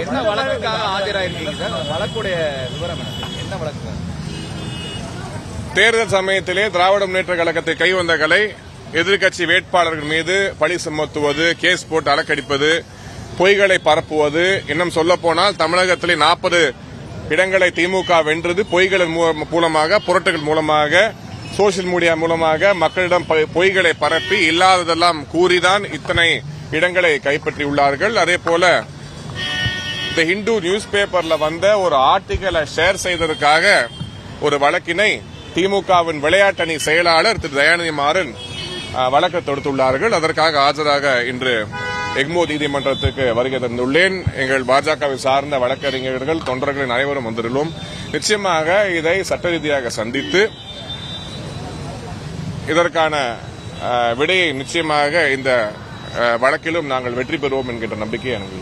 என்ன வழக்குக்காக ஆஜராயிருக்கீங்க சார்? வழக்குடைய விவரம் என்ன? வழக்கு? தேர்தல் சமயத்திலே திராவிட முன்னேற்ற கழகத்தை கைவந்த கலை எதிர்க்கட்சி வேட்பாளர்கள் மீது பழி சுமத்துவது கேஸ் போட்டு அலக்கடிப்பது பொய்களை பரப்புவது இன்னும் சொல்ல போனால் தமிழகத்திலே நாற்பது இடங்களை திமுக வென்றது. பொய்களின் மூ- மூலமாக புரட்டுகள் மூலமாக சோசியல் மீடியா மூலமாக மக்களிடம் பொய்களை பரப்பி இல்லாததெல்லாம் கூறிதான் இத்தனை இடங்களை கைப்பற்றியுள்ளார்கள். அதே போல த ஹிந்து நியூஸ் பேப்பர்ல வந்த ஒரு ஆர்டிக்கலை ஷேர் செய்ததற்காக ஒரு வழக்கினை திமுகவின் விளையாட்டணி செயலாளர் திரு தயாநிதி மாறன் வழக்கு தொடுத்துள்ளார்கள். அதற்காக ஆஜராக இன்று எக்மோ நீதிமன்றத்துக்கு வருகை தந்துள்ளேன். எங்கள் பாஜகவை சார்ந்த வழக்கறிஞர்கள் தொண்டர்கள் அனைவரும் வந்துள்ளோம் நிச்சயமாக இதை சட்ட ரீதியாக சந்தித்து இதற்கான விடையை நிச்சயமாக இந்த வழக்கிலும் நாங்கள் வெற்றி பெறுவோம் என்கின்ற நம்பிக்கை எனக்கு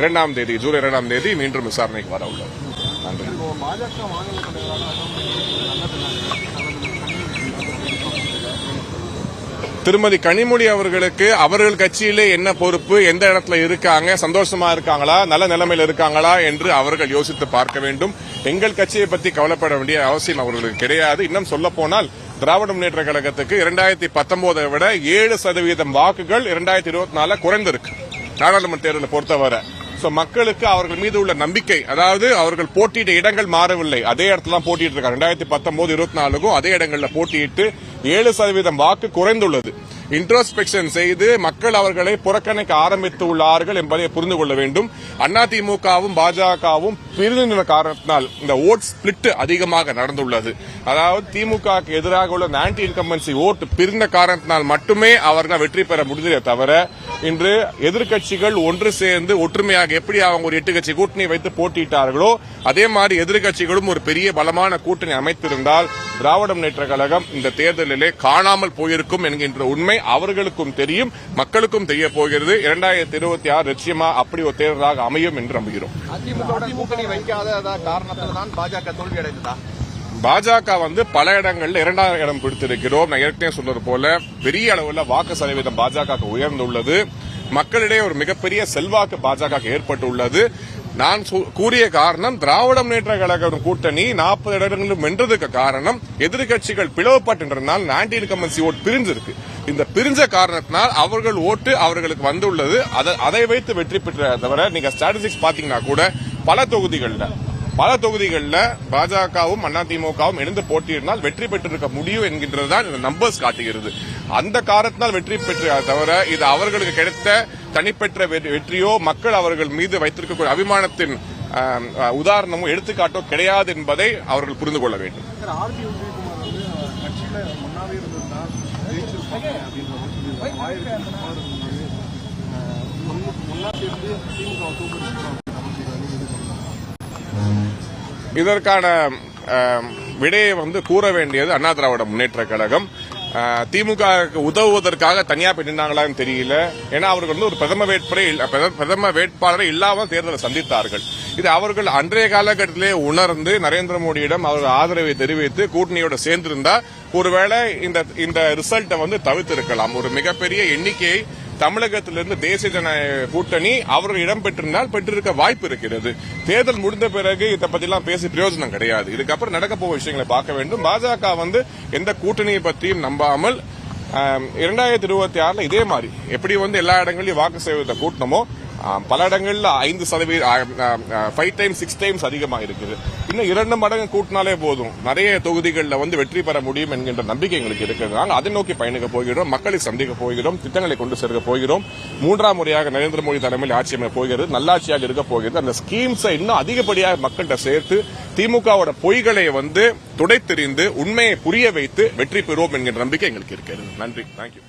இரண்டாம் தேதி ஜூலை இரண்டாம் தேதி மீண்டும் விசாரணைக்கு வர உள்ளது. நன்றி. திருமதி கனிமொழி அவர்களுக்கு அவர்கள் கட்சியிலே என்ன பொறுப்பு எந்த இடத்துல இருக்காங்க சந்தோஷமா இருக்காங்களா நல்ல நிலைமையில் இருக்காங்களா என்று அவர்கள் யோசித்து பார்க்க வேண்டும். எங்கள் கட்சியை பற்றி கவலைப்பட வேண்டிய அவசியம் அவர்களுக்கு கிடையாது. இன்னும் சொல்ல போனால் திராவிட முன்னேற்ற கழகத்துக்கு இரண்டாயிரத்தி பத்தொன்பதை விட ஏழு சதவீதம் வாக்குகள் இரண்டாயிரத்தி இருபத்தி நாலுல குறைந்திருக்கு. நாடாளுமன்ற தேர்தலை பொறுத்தவரை. சோ மக்களுக்கு அவர்கள் மீது உள்ள நம்பிக்கை அதாவது அவர்கள் போட்டியிட்ட இடங்கள் மாறவில்லை. அதே இடத்துல தான் போட்டிட்டு இருக்காங்க ரெண்டாயிரத்தி பத்தொன்பது இருபத்தி நாலுக்கும் அதே இடங்களில் போட்டியிட்டு ஏழு சதவீதம் வாக்கு குறைந்துள்ளது. இன்ட்ரோஸ்பெக்ஷன் செய்து மக்கள் அவர்களை புறக்கணிக்க ஆரம்பித்துள்ளார்கள் என்பதை புரிந்து கொள்ள வேண்டும். அதிமுகவும் பாஜகவும் பிரிந்த காரணத்தினால் இந்த ஓட் ஸ்பிளிட் அதிகமாக நடந்துள்ளது. அதாவது திமுகவுக்கு எதிராக உள்ள ஆன்டி இன்கம்பன்சி ஓட் பிரிந்த காரணத்தினால் மட்டுமே அவர்கள் வெற்றி பெற முடிந்ததே தவிர இன்று எதிர்க்கட்சிகள் ஒன்று சேர்ந்து ஒற்றுமையாக எப்படி அவங்க ஒரு எட்டு கட்சி கூட்டணி வைத்து போட்டியிட்டார்களோ அதே மாதிரி எதிர்க்கட்சிகளும் ஒரு பெரிய பலமான கூட்டணி அமைத்திருந்தால் திராவிட முன்னேற்ற கழகம் இந்த தேர்தலிலே காணாமல் போயிருக்கும் என்கின்ற உண்மை அவர்களுக்கும் தெரியும் மக்களுக்கும் தெரிய போகிறது. இரண்டாயிரத்தி இருபத்தி ஆறு நிச்சயமா அப்படி ஒரு தேர்தலாக அமையும் என்று நம்புகிறோம். பாஜக தோல்வி அடைந்ததா? பாஜக வந்து பல இடங்கள்ல இரண்டாம் இடம் பிடித்திருக்கிறோம். நான் ஏற்கனவே சொன்னது போல பெரிய அளவுல வாக்கு சதவீதம் பாஜக உயர்ந்துள்ளது. மக்களிடையே ஒரு மிகப்பெரிய செல்வாக்கு பாஜக ஏற்பட்டுள்ளது. நான் கூறிய காரணம் திராவிட முன்னேற்ற கழகம் கூட்டணி நாற்பது இடங்களிலும் வென்றதுக்கு காரணம் எதிர்க்கட்சிகள் பிளவுபட்டிருந்தனால் ஆன்டி இன்கம்பன்சி ஓட் பிரிஞ்சிருக்கு. இந்த பிரிஞ்ச காரணத்தினால் அவர்கள் ஓட்டு அவர்களுக்கு வந்துள்ளது. அதை- அதை வைத்து வெற்றி பெற்ற தவிர நீங்க ஸ்டாட்டிஸ்டிக்ஸ் பாத்தீங்கன்னா கூட பல தொகுதிகளில் பல தொகுதிகளில் பாஜகவும் அதிமுகவும் இணைந்து போட்டியினால் வெற்றி பெற்றிருக்க முடியும் என்கின்றதுதான் இந்த நம்பர்ஸ் காட்டுகிறது. அந்த காரணத்தினால் வெற்றி பெற்ற தவிர இது அவர்களுக்கு கிடைத்த தனிப்பெற்ற வெற்றியோ மக்கள் அவர்கள் மீது வைத்திருக்கக்கூடிய அபிமானத்தின் உதாரணமோ எடுத்துக்காட்டோ கிடையாது என்பதை அவர்கள் புரிந்து கொள்ள வேண்டும். ஜெயிச்சிருப்பாங்க அப்படின்ற மாதிரி சொல்லியிருக்காங்க ஆயிரத்தி திமுக இதற்கான விடையை வந்து கூற வேண்டியது அண்ணா திராவிட முன்னேற்ற கழகம். திமுக உதவுவதற்காக தனியா பின்னாங்களான்னு தெரியல. ஏன்னா அவர்கள் வந்து ஒரு பிரதம வேட்பாளரை பிரதம வேட்பாளரை இல்லாமல் தேர்தலை சந்தித்தார்கள். இது அவர்கள் அன்றைய காலகட்டத்திலே உணர்ந்து நரேந்திர மோடியிடம் அவர்கள் ஆதரவை தெரிவித்து கூட்டணியோட சேர்ந்திருந்தா ஒருவேளை இந்த இந்த ரிசல்ட்டை வந்து தவிர்த்திருக்கலாம். ஒரு மிகப்பெரிய எண்ணிக்கையை தமிழகத்திலிருந்து தேசிய ஜன கூட்டணி அவர்கள் இடம் பெற்றிருந்தால் பெற்றிருக்க வாய்ப்பு இருக்கிறது. தேர்தல் முடிந்த பிறகு இதை பத்திலாம் பேசி பிரயோஜனம் கிடையாது. இதுக்கப்புறம் நடக்க போகிற விஷயங்களை பார்க்க வேண்டும். பாஜக வந்து எந்த கூட்டணியை பற்றியும் நம்பாமல் இரண்டாயிரத்தி இருபத்தி ஆறுல இதே மாதிரி எப்படி வந்து எல்லா இடங்களையும் வாக்கு சேவத்தை கூட்டணுமோ பல இடங்கள்ல ஐந்து சதவீதம் ஃபைவ் டைம்ஸ் சிக்ஸ் டைம்ஸ் அதிகமாக இருக்குது இன்னும் இரண்டு மடங்கு கூட்டினாலே போதும். நிறைய தொகுதிகளில் வந்து வெற்றி பெற முடியும் என்கின்ற நம்பிக்கை எங்களுக்கு இருக்கிறது நாங்கள் அதை நோக்கி பயணிக்க போகிறோம். மக்களை சந்திக்க போகிறோம். திட்டங்களை கொண்டு சேர்க்க போகிறோம். மூன்றாம் முறையாக நரேந்திர மோடி தலைமையில் ஆட்சி அமைய போகிறது. நல்லாட்சியாக இருக்க போகிறது. அந்த ஸ்கீம்ஸை இன்னும் அதிகப்படியாக மக்கள்கிட்ட சேர்த்து திமுகவோட பொய்களை வந்து துடைத்தெறிந்து உண்மையை புரிய வைத்து வெற்றி பெறுவோம் என்கின்ற நம்பிக்கை எங்களுக்கு இருக்கிறது. நன்றி. தேங்க்யூ